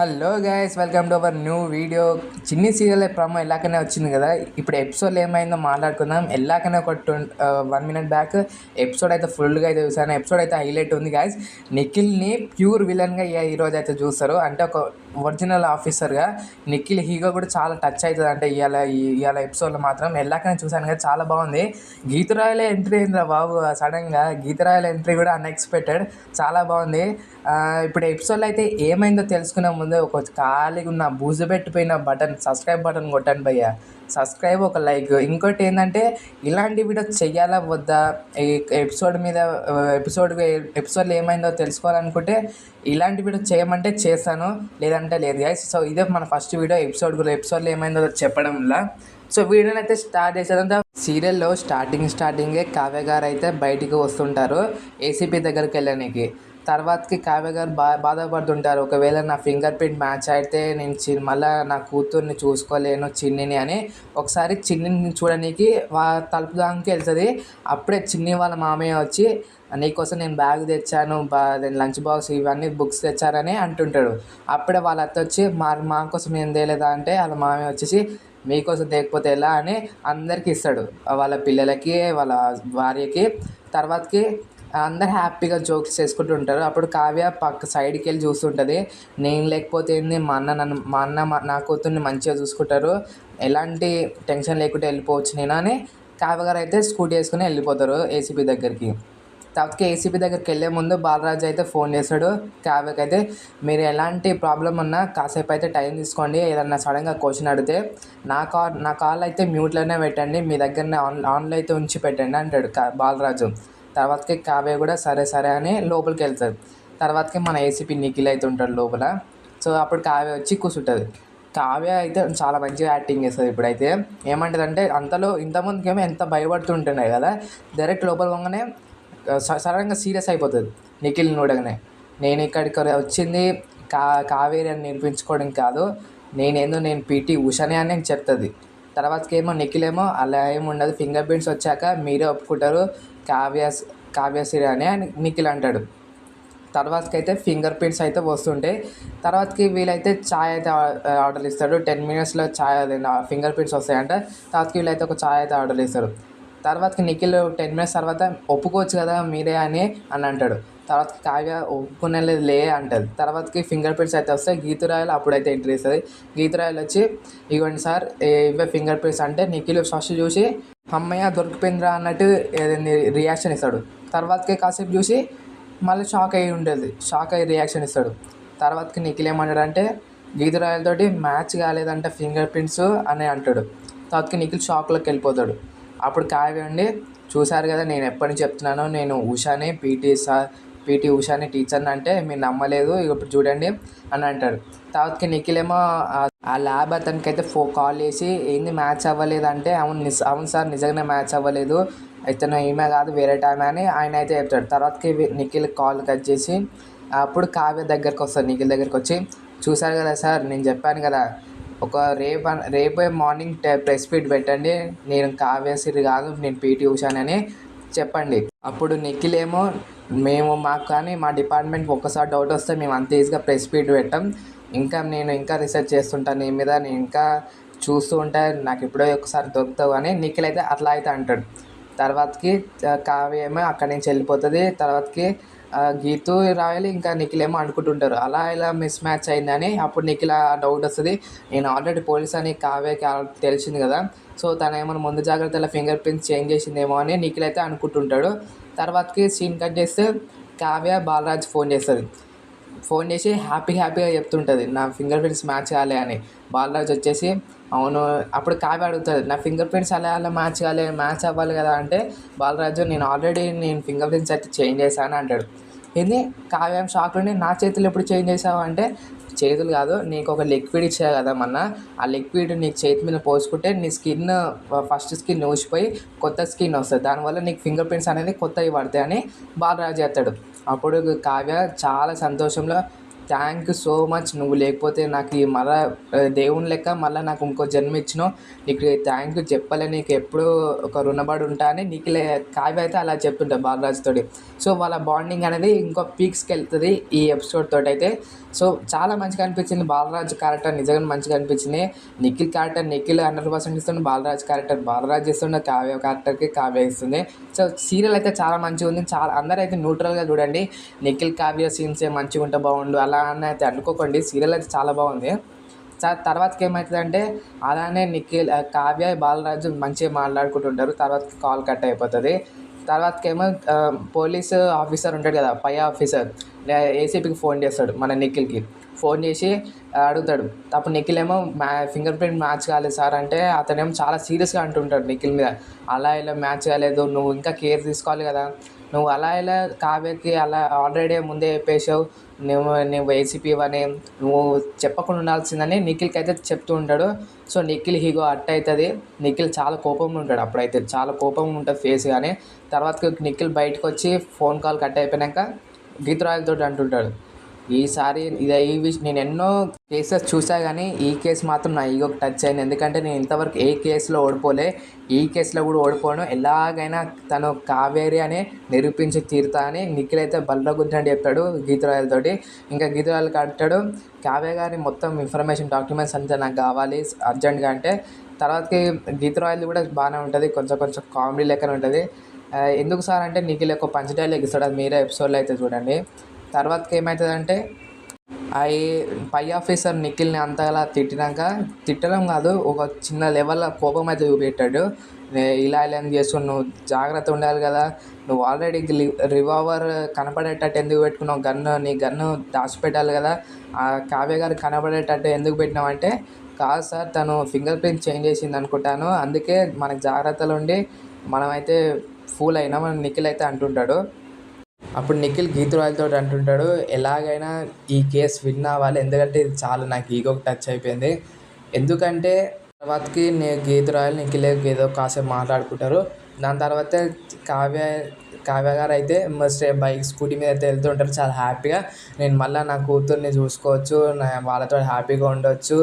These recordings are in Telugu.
Hello guys welcome to our new video Chinni serial promo ఎలాకనే వచ్చింది కదా. ఇప్పుడు ఎపిసోడ్ ఏమైందో మాట్లాడుకుందాం. ఎలాగనే ఒక twenty one minute back episode అయితే ఫుల్గా అయితే చూసాను ఎపిసోడ్ అయితే హైలైట్ ఉంది గాయస్ నిఖిల్ని ప్యూర్ విలన్గా ఈరోజు అయితే చూస్తారు? అంటే ఒక ఒరిజినల్ ఆఫీసర్గా నిఖిల్ హీరో కూడా చాలా టచ్ అవుతుంది. అంటే ఇవాళ ఇవాళ ఎపిసోడ్లో మాత్రం ఎలాగనే చూసాను కదా చాలా బాగుంది. గీతరాయలే ఎంట్రీ అయిందిరా బాబు సడన్గా గీతరాయల ఎంట్రీ కూడా అన్ఎక్స్పెక్టెడ్ చాలా బాగుంది. ఇప్పుడు ఎపిసోడ్లో అయితే ఏమైందో తెలుసుకునే ముందే ఒక ఖాళీగా ఉన్న బూజు పెట్టిపోయిన బటన్ సబ్స్క్రైబ్ బటన్ కొట్టండి భయ్య. సబ్స్క్రైబ్ ఒక లైక్. ఇంకోటి ఏంటంటే ఇలాంటి వీడియో చెయ్యాలా వద్దా? ఈ ఎపిసోడ్ మీద ఎపిసోడ్ ఎపిసోడ్లో ఏమైందో తెలుసుకోవాలనుకుంటే ఇలాంటి వీడియో చేయమంటే చేస్తాను లేదంటే లేదు గైస్ సో ఇదే మన ఫస్ట్ వీడియో ఎపిసోడ్ కూడా ఎపిసోడ్లో ఏమైందో చెప్పడంలా సో వీడియోని అయితే స్టార్ట్ చేసేదంతా సీరియల్లో స్టార్టింగ్ స్టార్టింగే కావ్య గారు అయితే బయటికి వస్తుంటారు. ఏసీపీ దగ్గరికి వెళ్ళడానికి. తర్వాతకి కావ్య గారు బా బాధపడుతుంటారు. ఒకవేళ నా ఫింగర్ ప్రింట్ మ్యాచ్ అయితే నేను చి మళ్ళీ నా కూతుర్ని చూసుకోలేను చిన్నిని అని. ఒకసారి చిన్నిని చూడడానికి వా తలుపు దానికి వెళ్తుంది. అప్పుడే చిన్ని వాళ్ళ మామయ్య వచ్చి నీకోసం నేను బ్యాగ్ తెచ్చాను బా లంచ్ బాక్స్ ఇవన్నీ బుక్స్ తెచ్చారని అంటుంటాడు. అప్పుడే వాళ్ళ అత్త వచ్చి మా మా కోసం ఏం తేలేదా అంటే వాళ్ళ మామయ్య వచ్చేసి మీకోసం తేకపోతే ఎలా? అని అందరికి ఇస్తాడు. వాళ్ళ పిల్లలకి వాళ్ళ భార్యకి. తర్వాతకి అందరు హ్యాపీగా జోక్స్ చేసుకుంటూ ఉంటారు. అప్పుడు కావ్య పక్క సైడ్కి వెళ్ళి చూస్తుంటుంది. నేను లేకపోతే ఏంది? మా అన్న నన్ను మా అన్న మా- నా కూతుర్ని మంచిగా చూసుకుంటారు. ఎలాంటి టెన్షన్ లేకుండా వెళ్ళిపోవచ్చు నేను అని కావ్య గారు అయితే స్కూటీ వేసుకుని వెళ్ళిపోతారు ఏసీపీ దగ్గరికి. తర్వాత ఏసీపీ దగ్గరికి వెళ్ళే ముందు బాలరాజు అయితే ఫోన్ చేస్తాడు. కావ్యకి అయితే మీరు ఎలాంటి ప్రాబ్లం ఉన్నా కాసేపు అయితే టైం తీసుకోండి. ఏదన్నా సడన్గా క్వశ్చన్ అడిగితే నా కాల్ నా కాల్ అయితే మ్యూట్లోనే పెట్టండి. మీ దగ్గరనే ఆన్ ఆన్లో అయితే ఉంచి పెట్టండి అంటాడు కా బాలరాజు. తర్వాతకి కావ్య కూడా సరే సరే అని లోపలికి వెళ్తుంది. తర్వాతకి మన ఏసీపీ నిఖిల్ అయితే ఉంటాడు లోపల. సో అప్పుడు కావ్య వచ్చి కూర్చుంటుంది కావ్య అయితే చాలా మంచిగా యాక్టింగ్ చేస్తుంది ఇప్పుడైతే. ఏమంటుందంటే అంతలో ఇంతకుముందుకేమో ఎంత భయపడుతుంటుండే కదా డైరెక్ట్ లోపల పోగానే స- సడన్గా సీరియస్ అయిపోతుంది నిఖిల్ చూడగానే. నేను ఇక్కడికి వచ్చింది కా కావేరి అని నేర్పించుకోవడం కాదు. నేనేందో నేను పీటీ ఉషనే అని నేను చెప్తుంది. తర్వాతకి ఏమో నిఖిల్ ఏమో అలా ఏమి ఉండదు ఫింగర్ ప్రింట్స్ వచ్చాక మీరే ఒప్పుకుంటారు. కావ్యాస్ కావ్యశ్రీ అని ఆయన నిఖిల్ అంటాడు. తర్వాతకి అయితే ఫింగర్ ప్రింట్స్ అయితే వస్తుంటాయి. తర్వాతకి వీలైతే ఛాయ్ అయితే ఆర్డర్ ఇస్తాడు. టెన్ మినిట్స్లో ఛాయ్ ఫింగర్ ప్రింట్స్ వస్తాయంట. తర్వాతకి వీళ్ళైతే ఒక ఛాయ్ అయితే ఆర్డర్ ఇస్తారు. తర్వాతకి నిఖిల్ టెన్ మినిట్స్ తర్వాత ఒప్పుకోవచ్చు కదా మీరే అని అని అంటాడు. తర్వాతకి కావ్య ఒప్పుకునేలేదు లే అంటుంది తర్వాతకి ఫింగర్ ప్రింట్స్ అయితే వస్తాయి. గీతురాయలు అప్పుడైతే ఎంట్రీ ఇస్తుంది. గీతురాయలు వచ్చి ఇవ్వండి సార్ ఇవే ఫింగర్ ప్రింట్స్ అంటే నిఖిల్ ఫస్ట్ చూసి అమ్మయ్య దొరికిపోయిందిరా అన్నట్టు రియాక్షన్ ఇస్తాడు. తర్వాతకి కాసేపు చూసి మళ్ళీ షాక్ అయ్యి ఉండేది. షాక్ అయ్యి రియాక్షన్ ఇస్తాడు. తర్వాతకి నిఖిల్ ఏమన్నాడంటే గీతురాయలతోటి మ్యాచ్ కాలేదంటే ఫింగర్ ప్రింట్స్ అని అంటాడు. తర్వాతకి నిఖిల్ షాక్లోకి వెళ్ళిపోతాడు. అప్పుడు కావ్యండి చూశారు కదా నేను ఎప్పటి నుంచి చెప్తున్నాను నేను ఉషాని పీటీ సార్ పీటీ ఉషాని టీచర్ని అంటే మీరు నమ్మలేదు ఇక ఇప్పుడు చూడండి అని అంటాడు. తర్వాతకి నిఖిల్ ఏమో ఆ- ల్యాబ్ అతనికి అయితే ఫో కాల్ చేసి ఏంది మ్యాచ్ అవ్వలేదు అంటే అవును అవును సార్ నిజంగానే మ్యాచ్ అవ్వలేదు ఇతను ఈమె కాదు వేరే టైం అని ఆయన అయితే చెప్తాడు. తర్వాతకి నిఖిల్ కాల్ కట్ చేసి అప్పుడు కావ్య దగ్గరకు వస్తాడు నిఖిల్ దగ్గరికి వచ్చి చూశారు కదా సార్ నేను చెప్పాను కదా ఒక రేపు రేపే మార్నింగ్ ప్రెస్ ఫీట్ పెట్టండి నేను కావ్యశ్రీ కాదు నేను పీటీ ఉషానని చెప్పండి. అప్పుడు నిఖిల్ ఏమో మేము మాకు కానీ మా డిపార్ట్మెంట్కి ఒక్కసారి డౌట్ వస్తే మేము అంత ఈజీగా ప్రెస్ ఫీట్ పెట్టాం. ఇంకా నేను ఇంకా రీసెర్చ్ చేస్తుంటాను నీ మీద నేను ఇంకా చూస్తూ ఉంటే నాకు ఎప్పుడో ఒకసారి దొరుకుతావు అని నిఖిల్ అయితే అట్లా అయితే అంటాడు. తర్వాతకి ఆ, కావ్య ఏమో అక్కడి నుంచి వెళ్ళిపోతుంది. తర్వాతకి గీతు రాయాలి ఇంకా నిఖిల్ ఏమో అనుకుంటుంటారు. అలా ఇలా మిస్ మ్యాచ్ అయిందని అప్పుడు నిఖిల్ ఆ డౌట్ వస్తుంది. నేను ఆల్రెడీ పోలీస్ అని కావ్యకి తెలిసింది కదా. సో తను ఏమైనా ముందు జాగ్రత్తలో ఫింగర్ ప్రింట్స్ చేంజ్ చేసిందేమో అని నిఖిల్ అయితే అనుకుంటుంటాడు. తర్వాతకి సీన్ కట్ చేస్తే కావ్య బాలరాజ్ ఫోన్ చేస్తుంది. ఫోన్ చేసి హ్యాపీ హ్యాపీగా చెప్తుంటుంది నా ఫింగర్ ప్రింట్స్ మ్యాచ్ కాలే అని. బాలరాజ్ వచ్చేసి అవును అప్పుడు కావ్య అడుగుతుంది నా ఫింగర్ ప్రింట్స్ అలా అలా మ్యాచ్ కాలే మ్యాచ్ అవ్వాలి కదా అంటే బాలరాజు నేను ఆల్రెడీ నేను ఫింగర్ ప్రింట్స్ అయితే చేంజ్ చేశాను అంటాడు. ఏంది? కావ్యం షాక్ నా చేతులు ఎప్పుడు చేంజ్ చేసావు అంటే చేతులు కాదు నీకు ఒక లిక్విడ్ ఇచ్చా కదా మొన్న ఆ లిక్విడ్ నీకు చేతి మీద పోసుకుంటే నీ స్కిన్ ఫస్ట్ స్కిన్ ఊసిపోయి కొత్త స్కిన్ వస్తుంది. దానివల్ల నీకు ఫింగర్ ప్రింట్స్ అనేది కొత్తవి పడతాయి అని బాలరాజు చేస్తాడు అప్పుడు కావ్య చాలా సంతోషంలో థ్యాంక్ యూ సో మచ్ నువ్వు లేకపోతే నాకు ఈ మళ్ళా దేవుని లెక్క మళ్ళీ నాకు ఇంకో జన్మ ఇచ్చినావు. నీకు థ్యాంక్ యూ చెప్పలే నీకు ఎప్పుడూ ఒక రుణపడి ఉంటా అని నీకు లే కావ్య అయితే అలా చెప్తుంటా బాలరాజుతోటి సో వాళ్ళ బాండింగ్ అనేది ఇంకో పీక్స్కి వెళ్తుంది ఈ ఎపిసోడ్ తోటి అయితే సో చాలా మంచిగా అనిపించింది బాలరాజు క్యారెక్టర్ నిజంగా మంచిగా అనిపించింది. Nikhil character Nikhil hundred percent ఇస్తుండే బాలరాజు క్యారెక్టర్ బాలరాజ్ ఇస్తుండే కావ్య క్యారెక్టర్కి కావ్య ఇస్తుంది. సో సీరియల్ అయితే చాలా మంచిగా ఉంది. చాలా అందరూ అయితే న్యూట్రల్గా చూడండి. నిఖిల్ కావ్య సీన్స్ మంచిగా ఉంటే బాగుండు. అలా అని అయితే అనుకోకండి సీరియల్ అయితే చాలా బాగుంది. తర్వాతకి ఏమవుతుందంటే అలానే నిఖిల్ కావ్య బాలరాజు మంచిగా మాట్లాడుకుంటుంటారు. తర్వాత కాల్ కట్ అయిపోతుంది. తర్వాతకేమో ఆ, పోలీసు ఆఫీసర్ ఉంటాడు కదా పై ఆఫీసర్. ఏసీపీకి ఫోన్ చేస్తాడు మన నిఖిల్కి. ఫోన్ చేసి అడుగుతాడు. అప్పుడు నిఖిల్ ఏమో మ్యా ఫింగర్ ప్రింట్ మ్యాచ్ కాలేదు సార్ అంటే అతనేమో చాలా సీరియస్గా అంటుంటాడు నిఖిల్ మీద. అలా ఇలా మ్యాచ్ కాలేదు నువ్వు ఇంకా కేర్ తీసుకోవాలి కదా. నువ్వు అలా ఇలా కావ్యకి అలా ఆల్రెడీ ముందే చెప్పేసావు నువ్వు నువ్వు ఏసీపీ అని నువ్వు చెప్పకుండా ఉండాల్సిందని నిఖిల్కి అయితే చెప్తూ ఉంటాడు. సో నిఖిల్ హీగో అట్ అవుతుంది. నిఖిల్ చాలా కోపంగా ఉంటాడు అప్పుడైతే. చాలా కోపంగా ఉంటుంది ఫేస్ కానీ తర్వాత నిఖిల్ బయటకు వచ్చి ఫోన్ కాల్ కట్ అయిపోయాక గీతరాయలతో అంటుంటాడు. ఈసారి ఇది ఈ విషయం నేను ఎన్నో కేసెస్ చూసా కానీ ఈ కేసు మాత్రం నా ఈగోకి టచ్ అయింది. ఎందుకంటే నేను ఇంతవరకు ఏ కేసులో ఓడిపోలే. ఈ కేసులో కూడా ఓడిపోను. ఎలాగైనా తను కావేరి అని నిరూపించి తీరుతా అని నిఖిల్ అయితే బలరాగుంత అని చెప్పాడు గీతరాయలతోటి ఇంకా గీతరాయలు కట్టాడు కావ్య గారి మొత్తం ఇన్ఫర్మేషన్ డాక్యుమెంట్స్ అంతా నాకు కావాలి అర్జెంట్గా అంటే. తర్వాతకి గీతరాయలు కూడా బాగానే ఉంటుంది. కొంచెం కొంచెం కామెడీ లెక్కన ఉంటుంది. ఎందుకు సార్ అంటే నిఖిల్ ఒక పంచ డైలాగ్ ఇస్తాడు. అది మీరే ఎపిసోడ్లో అయితే చూడండి. తర్వాతకి ఏమవుతుందంటే అవి పై ఆఫీసర్ నిఖిల్ని అంతలా తిట్టినాక తిట్టడం కాదు ఒక చిన్న లెవెల్లో కోపం అయితే చూపెట్టాడు ఇలా ఇలా చేస్తున్నావు నువ్వు జాగ్రత్త ఉండాలి కదా నువ్వు ఆల్రెడీ రివాల్వర్ కనపడేటట్టు ఎందుకు పెట్టుకున్నావు? గన్ను నీ గన్ను దాచిపెట్టాలి కదా ఆ కావ్య గారు కనపడేటట్టు ఎందుకు పెట్టినావంటే కాదు సార్ తను ఫింగర్ ప్రింట్ చేంజ్ చేసింది అనుకుంటాను. అందుకే మనకు జాగ్రత్తలు ఉండి మనమైతే ఫూల్ అయినా మనం నిఖిల్ అయితే అంటుంటాడు. అప్పుడు నిఖిల్ గీతురాయలతో అంటుంటాడు ఎలాగైనా ఈ కేసు విన్ అవ్వాలి. ఎందుకంటే ఇది చాలా నాకు ఈగోకి టచ్ అయిపోయింది. ఎందుకంటే తర్వాతకి నేను గీతురాయలు నిఖిల్ ఏదో కాసేపు మాట్లాడుకుంటారు. దాని తర్వాత కావ్య కావ్య గారు అయితే మస్ట్ బైక్ స్కూటీ మీద అయితే వెళ్తుంటారు చాలా హ్యాపీగా. నేను మళ్ళీ నా కూతుర్ని చూసుకోవచ్చు నా వాళ్ళతో హ్యాపీగా ఉండొచ్చు.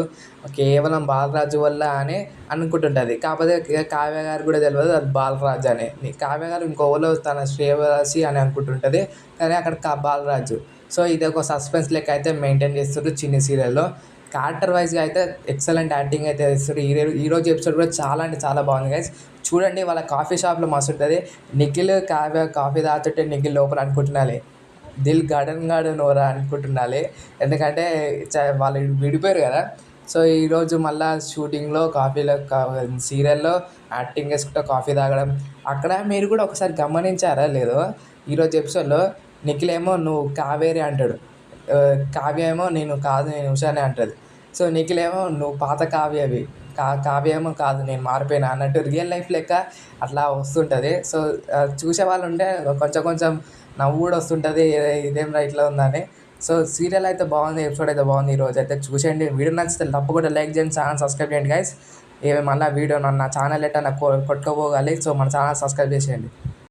కేవలం బాలరాజు వల్ల అని అనుకుంటుంటుంది. కాకపోతే కావ్య గారు కూడా తెలియదు అది బాలరాజు అని. కావ్య గారు ఇంకోలో తన శ్రేయసి అని అనుకుంటుంటుంది కానీ అక్కడ బాలరాజు. సో ఇది ఒక సస్పెన్స్ లెక్క అయితే మెయింటైన్ చేస్తారు చిన్ని సీరియల్లో. క్యారెక్టర్ వైజ్గా అయితే ఎక్సలెంట్ యాక్టింగ్ అయితే ఇస్తారు ఈ రోజు ఈ రోజు ఎపిసోడ్ కూడా చాలా అంటే చాలా బాగుంది గైస్ చూడండి వాళ్ళ కాఫీ షాప్లో మస్తు ఉంటుంది. నిఖిల్ కావ్య కాఫీ తాగుతుంటే నిఖిల్ లోపల అనుకుంటున్నాలి. దిల్ గార్డెన్ గార్డెన్ ఓరా అనుకుంటుండాలి ఎందుకంటే చ- వాళ్ళు విడిపోయారు కదా. సో ఈరోజు మళ్ళా షూటింగ్లో కాఫీలో సీరియల్లో యాక్టింగ్ చేసుకుంటూ కాఫీ తాగడం. అక్కడ మీరు కూడా ఒకసారి గమనించారా లేదో? ఈరోజు ఎపిసోడ్లో నిఖిల్ ఏమో నువ్వు కావేరి అంటాడు. కావ్య ఏమో నేను కాదు నేను ఉషానే అంటుంది. సో నిఖిల్ ఏమో నువ్వు పాత కావ్యవి. కా కావ్యమో కాదు నేను మారిపోయినా అన్నట్టు రియల్ లైఫ్ లెక్క అట్లా వస్తుంటుంది. సో చూసే వాళ్ళు ఉంటే కొంచెం కొంచెం నవ్వు కూడా వస్తుంటుంది ఇదేం రైట్లో ఉందని. సో సీరియల్ అయితే బాగుంది ఎపిసోడ్ అయితే బాగుంది ఈరోజు అయితే చూసేయండి. వీడియో నచ్చితే తప్పకుండా లైక్ చేయండి ఛానల్ సబ్స్క్రైబ్ చేయండి గైస్ ఏ మళ్ళీ వీడియో నా ఛానల్ ఎట్లా నాకు కొట్టుకోపోగాలి సో మన ఛానల్ సబ్స్క్రైబ్ చేసేయండి.